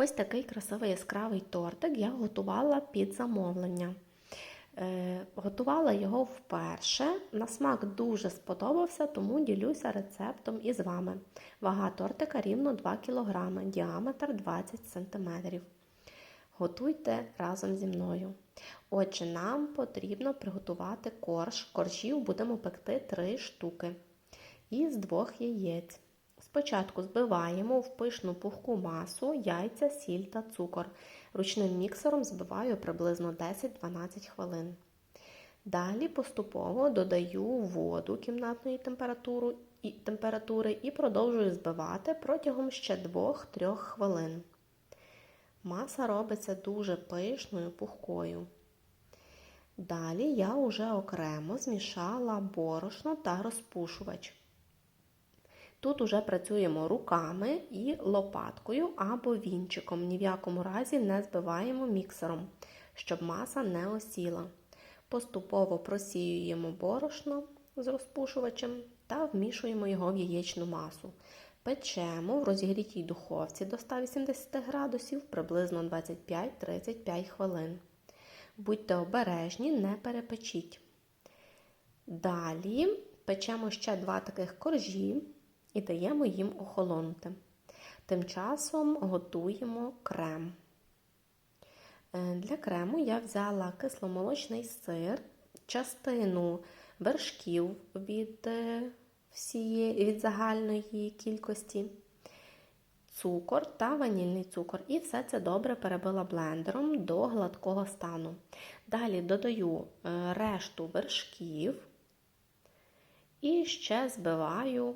Ось такий красивий яскравий тортик я готувала під замовлення. Е, готувала його вперше. На смак дуже сподобався, тому ділюся рецептом із вами. Вага тортика рівно 2 кг, діаметр 20 см. Готуйте разом зі мною. Отже, нам потрібно приготувати корж. Коржів будемо пекти 3 штуки із двох яєць. Спочатку збиваємо в пишну пухку масу, яйця, сіль та цукор. Ручним міксером збиваю приблизно 10-12 хвилин. Далі поступово додаю воду кімнатної температури і, продовжую збивати протягом ще 2-3 хвилин. Маса робиться дуже пишною, пухкою. Далі я вже окремо змішала борошно та розпушувач. Тут уже працюємо руками і лопаткою або вінчиком. Ні в якому разі не збиваємо міксером, щоб маса не осіла. Поступово просіюємо борошно з розпушувачем та вмішуємо його в яєчну масу. Печемо в розігрітій духовці до 180 градусів приблизно 25-35 хвилин. Будьте обережні, не перепечіть. Далі печемо ще два таких коржі і даємо їм охолонути. Тим часом готуємо крем. Для крему я взяла кисломолочний сир, частину вершків від, всієї, від загальної кількості, цукор та ванільний цукор. І все це добре перебила блендером до гладкого стану. Далі додаю решту вершків і ще збиваю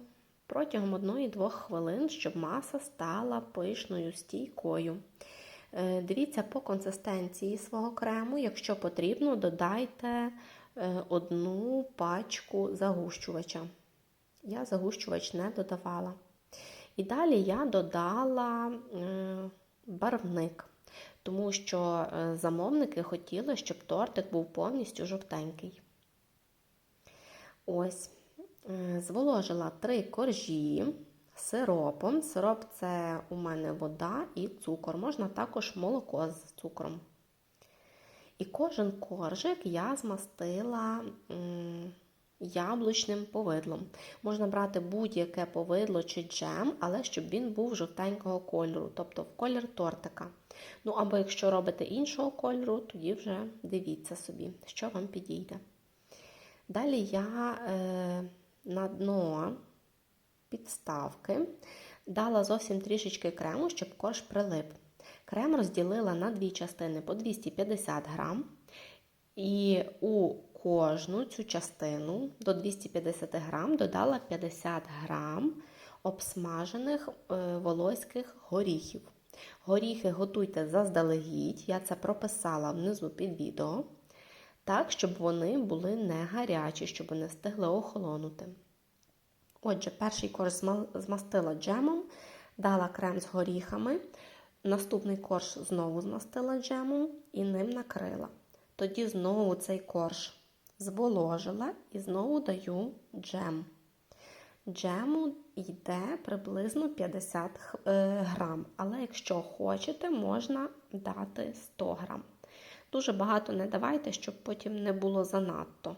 протягом 1-2 хвилин, щоб маса стала пишною стійкою. Дивіться по консистенції свого крему, якщо потрібно, додайте одну пачку загущувача. Я загущувач не додавала. І далі я додала барвник, тому що замовники хотіли, щоб тортик був повністю жовтенький. Ось. Зволожила три коржі сиропом. Сироп це у мене вода і цукор. Можна також молоко з цукром. І кожен коржик я змастила яблучним повидлом. Можна брати будь-яке повидло чи джем, але щоб він був жовтенького кольору, тобто в колір тортика. Ну, або якщо робите іншого кольору, тоді вже дивіться собі, що вам підійде. Далі я е, на дно підставки дала зовсім трішечки крему, щоб корж прилип. Крем розділила на дві частини по 250 грам. І у кожну цю частину до 250 грам додала 50 грам обсмажених волоських горіхів. Горіхи готуйте заздалегідь, я це прописала внизу під відео. Так, щоб вони були не гарячі, щоб вони встигли охолонути. Отже, перший корж змастила джемом, дала крем з горіхами. Наступний корж знову змастила джемом і ним накрила. Тоді знову цей корж зволожила і знову даю джем. Джему йде приблизно 50 грам, але якщо хочете, можна дати 100 грам. Дуже багато не давайте, щоб потім не було занадто.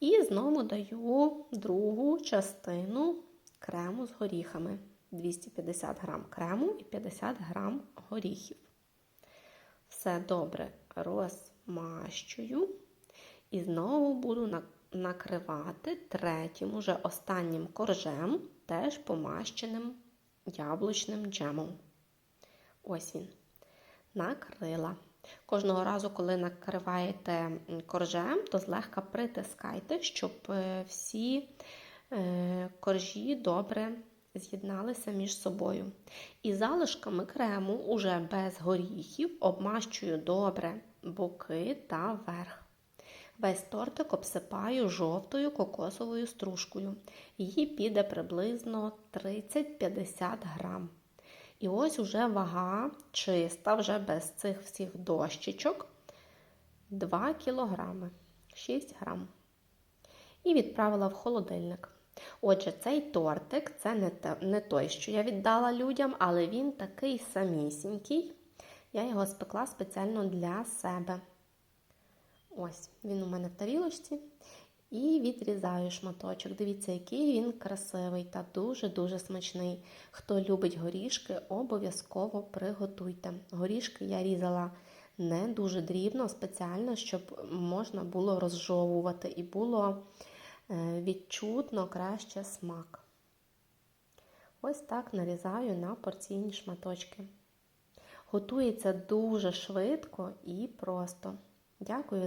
І знову даю другу частину крему з горіхами. 250 грам крему і 50 грам горіхів. Все добре розмащую. І знову буду накривати третім, уже останнім коржем, теж помащеним яблучним джемом. Ось він. Накрила. Кожного разу, коли накриваєте коржем, то злегка притискайте, щоб всі коржі добре з'єдналися між собою. І залишками крему, уже без горіхів, обмащую добре боки та верх. Весь тортик обсипаю жовтою кокосовою стружкою. Її піде приблизно 30-50 грам. І ось уже вага чиста, вже без цих всіх дощечок 2 кг, 6 грам. І відправила в холодильник. Отже, цей тортик це не, те, не той, що я віддала людям, але він такий самісінький. Я його спекла спеціально для себе. Ось, він у мене в тарілочці. І відрізаю шматочок. Дивіться, який він красивий та дуже-дуже смачний. Хто любить горішки, обов'язково приготуйте. Горішки я різала не дуже дрібно, спеціально, щоб можна було розжовувати і було е, відчутно краще смак. Ось так нарізаю на порційні шматочки. Готується дуже швидко і просто. Дякую